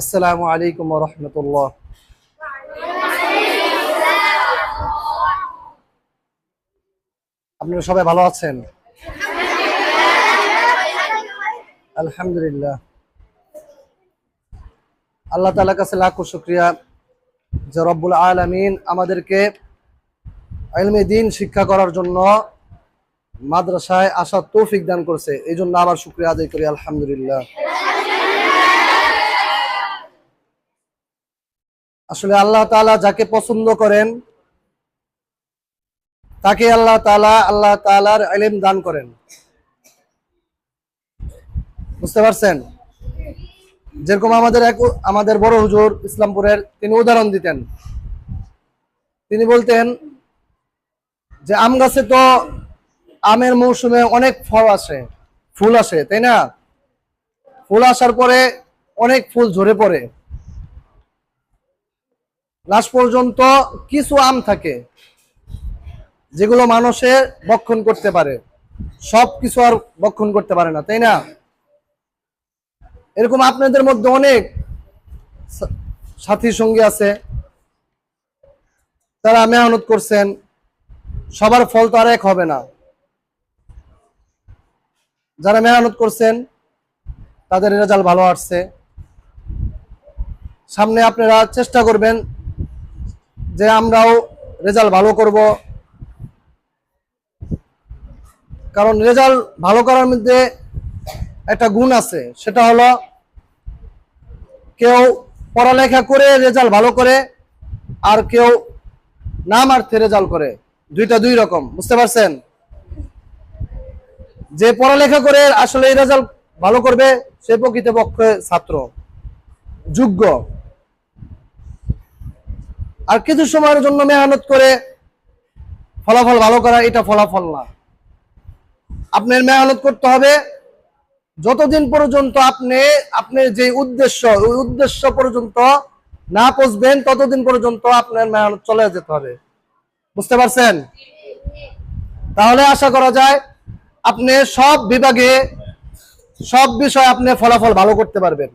আসসালামু আলাইকুম রহমতুল্লাহ। আপনারা সবাই ভালো আছেন? আলহামদুলিল্লাহ। আল্লাহ তালার কাছে লাখো শুক্রিয়া। যে রব্বুল আলমিন আমাদেরকে আলমে দিন শিক্ষা করার জন্য মাদ্রাসায় আসার তৌফিক দান করছে। এই জন্য আবার শুক্রিয়া আদায় করি, আলহামদুলিল্লাহ। আসলে আল্লাহ তাআলা যাকে পছন্দ করেন, তাকে আল্লাহ তাআলা, আল্লাহ তাআলার ইলম দান করেন। বুঝতে পারছেন? যেরকম আমাদের এক, আমাদের বড় হুজুর ইসলামপুরের, তিনি উদাহরণ দিতেন। তিনি বলতেন যে, আম গাছে তো আমের মৌসুমে অনেক ফল আসে, ফুল আসে, তাই না? ফুল আসার পরে অনেক ফুল ঝরে পড়ে। লাস্ট পর্যন্ত কিছু আম থাকে, যেগুলো মানুষে বক্ষণ করতে পারে। সব কিছু আর বক্ষণ করতে পারে না, তাই না? এরকম আপনাদের মধ্যে অনেক সাথী সঙ্গী আছে, তারা মেহনত করছেন, সবার ফল তো আর এক হবে না। যারা মেহনত করছেন, তাদের রেজাল্ট ভালো আসছে। সামনে আপনারা চেষ্টা করবেন যে আমরাও রেজাল্ট ভালো করব। কারণ রেজাল্ট ভালো করার মধ্যে একটা গুণ আছে, সেটা হলো কেউ পড়ালেখা করে রেজাল্ট ভালো করে আর কেউ নাম আর্থে রেজাল্ট করে। দুইটা দুই রকম, বুঝতে পারছেন? যে পড়ালেখা করে আসলে রেজাল্ট ভালো করবে, সে প্রকৃতপক্ষে ছাত্র, যোগ্য। আর কিছু সময়ের জন্য মেহনত করে ফলাফল ভালো করা এটা ফলাফল না। আপনার মেহনত করতে হবে। যতদিন পর্যন্ত আপনি আপনার যে উদ্দেশ্য, ওই উদ্দেশ্য পর্যন্ত না পৌঁছবেন, ততদিন পর্যন্ত আপনার মেহনত চলে যেতে হবে। বুঝতে পারছেন? তাহলে আশা করা যায়, আপনি সব বিভাগে সব বিষয়ে আপনি ফলাফল ভালো করতে পারবেন।